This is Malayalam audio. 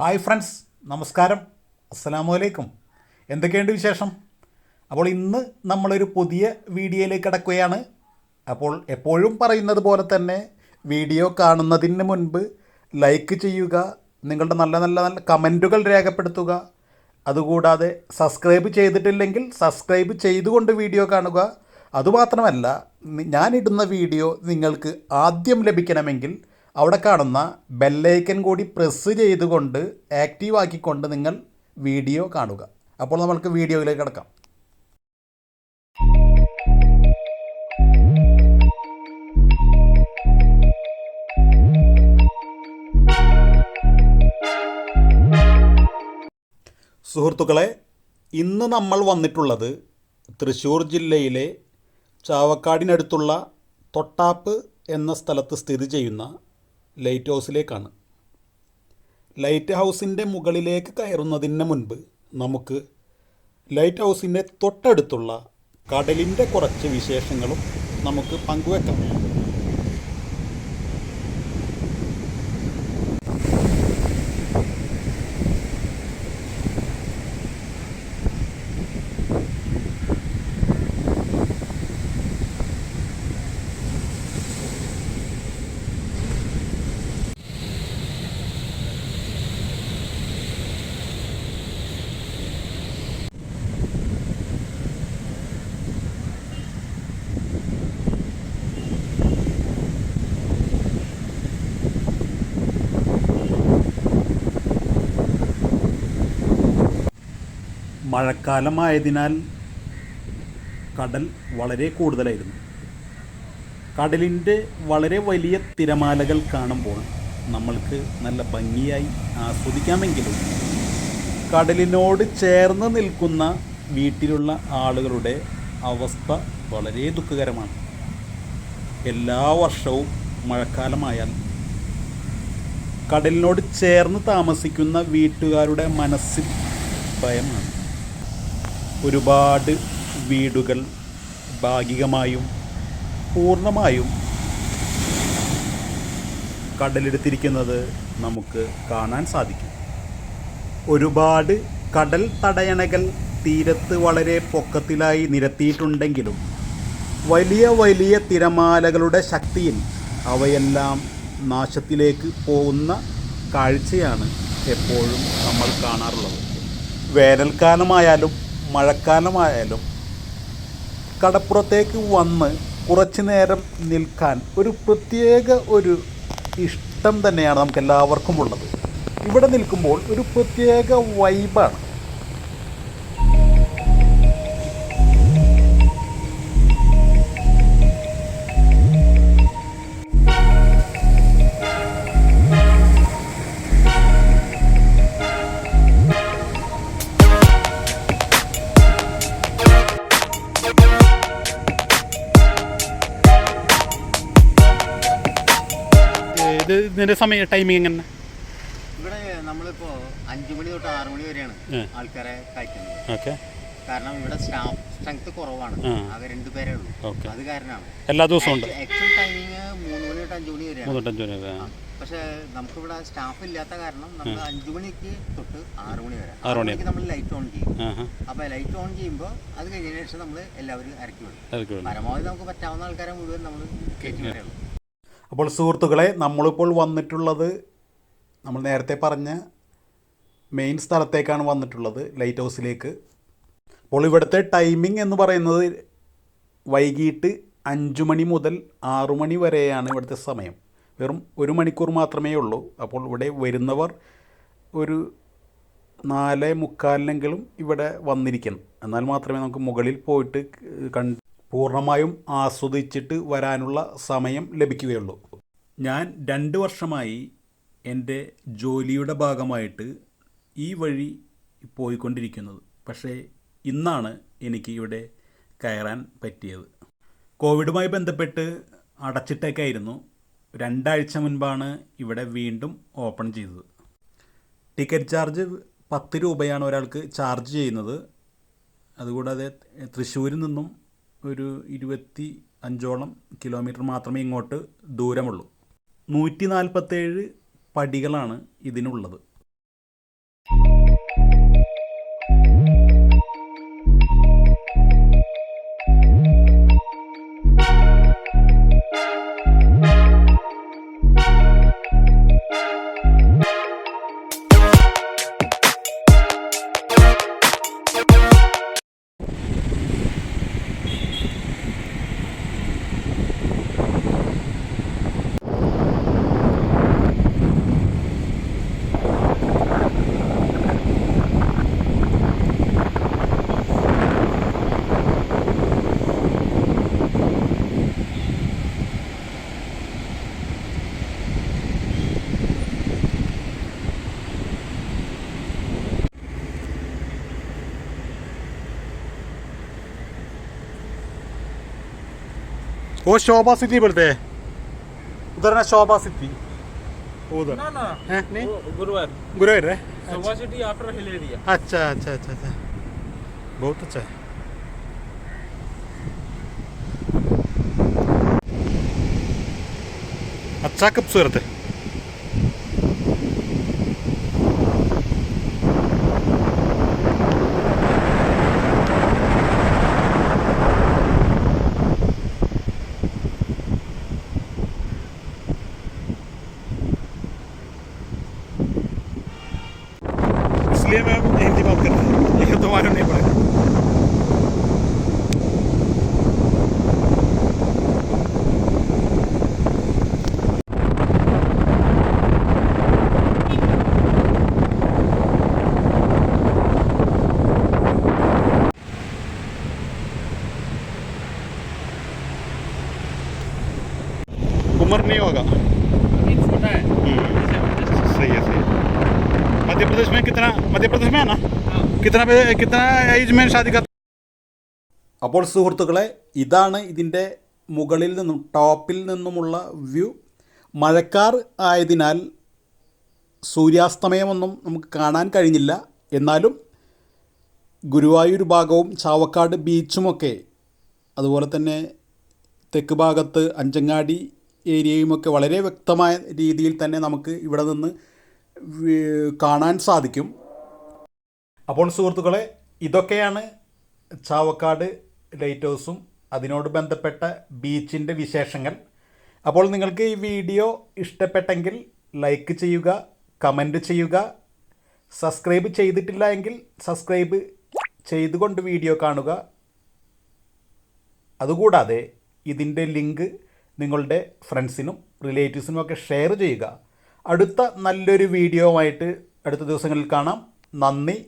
ഹായ് ഫ്രണ്ട്സ് നമസ്കാരം. അസ്സലാമു അലൈക്കും. എന്തൊക്കെയുണ്ട് വിശേഷം? അപ്പോൾ ഇന്ന് നമ്മളൊരു പുതിയ വീഡിയോയിലേക്ക് കിടക്കുകയാണ്. അപ്പോൾ എപ്പോഴും പറയുന്നത് പോലെ തന്നെ വീഡിയോ കാണുന്നതിന് മുൻപ് ലൈക്ക് ചെയ്യുക നിങ്ങളുടെ നല്ല നല്ല നല്ല കമന്റുകൾ രേഖപ്പെടുത്തുക. അതുകൂടാതെ സബ്സ്ക്രൈബ് ചെയ്തിട്ടില്ലെങ്കിൽ സബ്സ്ക്രൈബ് ചെയ്തുകൊണ്ട് വീഡിയോ കാണുക. അതുമാത്രമല്ല ഞാനിടുന്ന വീഡിയോ നിങ്ങൾക്ക് ആദ്യം ലഭിക്കണമെങ്കിൽ അവിടെ കാണുന്ന ബെല്ലൈക്കൻ കൂടി പ്രസ് ചെയ്തുകൊണ്ട് ആക്റ്റീവ് ആക്കിക്കൊണ്ട് നിങ്ങൾ വീഡിയോ കാണുക. അപ്പോൾ നമ്മൾക്ക് വീഡിയോയിലേക്ക് കിടക്കാം. സുഹൃത്തുക്കളെ ഇന്ന് നമ്മൾ വന്നിട്ടുള്ളത് തൃശ്ശൂർ ജില്ലയിലെ ചാവക്കാടിനടുത്തുള്ള തൊട്ടാപ്പ് എന്ന സ്ഥലത്ത് സ്ഥിതി ചെയ്യുന്ന ലൈറ്റ് ഹൗസിലേക്കാണ് ലൈറ്റ് ഹൗസിന്റെ മുകളിലേക്ക് കയറുന്നതിന് മുൻപ് നമുക്ക് ലൈറ്റ് ഹൗസിന്റെ തൊട്ടടുത്തുള്ള കടലിന്റെ കുറച്ച് വിശേഷങ്ങളും നമുക്ക് പങ്കുവെക്കാം. മഴക്കാലമായതിനാൽ കടൽ വളരെ കൂടുതലായിരുന്നു. കടലിന്റെ വളരെ വലിയ തിരമാലകൾ കാണുമ്പോൾ നമ്മൾക്ക് നല്ല ഭംഗിയായി ആസ്വദിക്കാമെങ്കിലും കടലിനോട് ചേർന്ന് നിൽക്കുന്ന വീട്ടിലുള്ള ആളുകളുടെ അവസ്ഥ വളരെ ദുഃഖകരമാണ്. എല്ലാ വർഷവും മഴക്കാലമായാൽ കടലിനോട് ചേർന്ന് താമസിക്കുന്ന വീട്ടുകാരുടെ മനസ്സിൽ ഭയമാണ്. ഒരുപാട് വീടുകൾ ഭാഗികമായും പൂർണമായും കടലെടുത്തിരിക്കുന്നത് നമുക്ക് കാണാൻ സാധിക്കും. ഒരുപാട് കടൽ തടയണകൾ തീരത്ത് വളരെ പൊക്കത്തിലായി നിരത്തിയിട്ടുണ്ടെങ്കിലും വലിയ വലിയ തിരമാലകളുടെ ശക്തിയിൽ അവയെല്ലാം നാശത്തിലേക്ക് പോകുന്ന കാഴ്ചയാണ് എപ്പോഴും നമ്മൾ കാണാറുള്ളത്. വേനൽക്കാലമായാലും മഴക്കാലമായാലും കടപ്പുറത്തേക്ക് വന്ന് കുറച്ച് നേരം നിൽക്കാൻ ഒരു പ്രത്യേക ഒരു ഇഷ്ടം തന്നെയാണ് നമുക്ക് എല്ലാവർക്കും ഉള്ളത് ഇവിടെ നിൽക്കുമ്പോൾ ഒരു പ്രത്യേക വൈബാണ് ഇത് ഇതിന്റെ സമയം ടൈമിംഗ് എങ്ങനെ? ഇവിടെ നമ്മളിപ്പോ അഞ്ചു മണി തൊട്ട് ആറു മണി വരെയാണ് ആൾക്കാരെ കയറ്റുന്നത്. ഓക്കെ. കാരണം ഇവിടെ സ്റ്റാഫ് സ്ട്രെങ്ത് കുറവാണ്. ആ. ആകെ രണ്ടു ഉള്ളൂ. അത് കാരണമാണ്. എല്ലാ ദിവസവും ഉണ്ട്. ആക്ച്വൽ ടൈമിങ് മൂന്ന് മണി തൊട്ട് അഞ്ചു മണി വരെയാണ്. പക്ഷേ നമുക്കിവിടെ സ്റ്റാഫ് ഇല്ലാത്ത കാരണം നമ്മൾ അഞ്ചു മണിക്ക് തൊട്ട് ആറു മണി വരെ. ആറു മണിക്ക് നമ്മൾ ലൈറ്റ് ഓൺ ചെയ്യും. അപ്പോൾ ലൈറ്റ് ഓൺ ചെയ്യുമ്പോൾ അത് കഴിഞ്ഞതിന് ശേഷം നമ്മൾ എല്ലാവരും ഇറക്കി വിടും. പരമാവധി നമുക്ക് പറ്റാവുന്ന ആൾക്കാരെ മുഴുവൻ നമ്മൾ കയറ്റി വിടുള്ളൂ അപ്പോൾ സുഹൃത്തുക്കളെ നമ്മളിപ്പോൾ വന്നിട്ടുള്ളത് നമ്മൾ നേരത്തെ പറഞ്ഞ മെയിൻ സ്ഥലത്തേക്കാണ് വന്നിട്ടുള്ളത് ലൈറ്റ് ഹൗസിലേക്ക് അപ്പോൾ ഇവിടുത്തെ ടൈമിംഗ് എന്ന് പറയുന്നത് വൈകിട്ട് അഞ്ച് മണി മുതൽ ആറു മണി വരെയാണ് ഇവിടുത്തെ സമയം. വെറും ഒരു മണിക്കൂർ മാത്രമേ ഉള്ളൂ. അപ്പോൾ ഇവിടെ വരുന്നവർ ഒരു നാല് മുക്കാലിനെങ്കിലും ഇവിടെ വന്നിരിക്കണം. എന്നാൽ മാത്രമേ നമുക്ക് മുകളിൽ പോയിട്ട് കണ്ട് പൂർണമായും ആസ്വദിച്ചിട്ട് വരാനുള്ള സമയം ലഭിക്കുകയുള്ളൂ. ഞാൻ രണ്ട് വർഷമായി എന്റെ ജോലിയുടെ ഭാഗമായിട്ട് ഈ വഴി പോയിക്കൊണ്ടിരിക്കുന്നത്. പക്ഷേ ഇന്നാണ് എനിക്ക് ഇവിടെ കയറാൻ പറ്റിയത്. കോവിഡുമായി ബന്ധപ്പെട്ട് അടച്ചിട്ടേക്കായിരുന്നു. രണ്ടാഴ്ച മുൻപാണ് ഇവിടെ വീണ്ടും ഓപ്പൺ ചെയ്തത്. ടിക്കറ്റ് ചാർജ് പത്ത് രൂപയാണ് ഒരാൾക്ക് ചാർജ് ചെയ്യുന്നത്. അതുകൂടാതെ തൃശ്ശൂരിൽ നിന്നും ഒരു ഇരുപത്തി അഞ്ചോളം കിലോമീറ്റർ മാത്രമേ ഇങ്ങോട്ട് ദൂരമുള്ളൂ. നൂറ്റി നാൽപ്പത്തേഴ് പടികളാണ് ഇതിനുള്ളത്. वो शोभा सिटी बोलते हैं उधर ना शोभा सिटी उधर ना ना हैं नहीं वो गुरुवार गुरुवार है सोवा सिटी आफ्टर हिल एरिया अच्छा अच्छा अच्छा अच्छा बहुत अच्छा है अच्छा खूबसूरत है इसलिए मैं हिंदी में करता है। लेकिन तुम्हारे नहीं पढ़ा मध्य प्रदेश में कितना मध्य प्रदेश में है ना हाँ कितना पे- कितना एज में शादी का അപ്പോൾ സുഹൃത്തുക്കളെ ഇതാണ് ഇതിൻ്റെ മുകളിൽ നിന്നും ടോപ്പിൽ നിന്നുമുള്ള വ്യൂ മഴക്കാർ ആയതിനാൽ സൂര്യാസ്തമയമൊന്നും നമുക്ക് കാണാൻ കഴിഞ്ഞില്ല എന്നാലും ഗുരുവായൂർ ഭാഗവും ചാവക്കാട് ബീച്ചുമൊക്കെ അതുപോലെ തന്നെ തെക്ക് ഭാഗത്ത് അഞ്ചങ്ങാടി ഏരിയയുമൊക്കെ വളരെ വ്യക്തമായ രീതിയിൽ തന്നെ നമുക്ക് ഇവിടെ നിന്ന് വി- കാണാൻ സാധിക്കും. അപ്പോൾ സുഹൃത്തുക്കളെ ഇതൊക്കെയാണ് ചാവക്കാട് ലൈറ്റ് ഹൗസും അതിനോട് ബന്ധപ്പെട്ട ബീച്ചിന്റെ വിശേഷങ്ങൾ. അപ്പോൾ നിങ്ങൾക്ക് ഈ വീഡിയോ ഇഷ്ടപ്പെട്ടെങ്കിൽ ലൈക്ക് ചെയ്യുക കമന്റ് ചെയ്യുക. സബ്സ്ക്രൈബ് ചെയ്തിട്ടില്ല എങ്കിൽ സബ്സ്ക്രൈബ് ചെയ്തുകൊണ്ട് വീഡിയോ കാണുക. അതുകൂടാതെ ഇതിന്റെ ലിങ്ക് നിങ്ങളുടെ ഫ്രണ്ട്സിനും റിലേറ്റീവ്സിനും ഒക്കെ ഷെയർ ചെയ്യുക. അടുത്ത നല്ലൊരു വീഡിയോ ആയിട്ട് അടുത്ത ദിവസങ്ങളിൽ കാണാം. നന്ദി.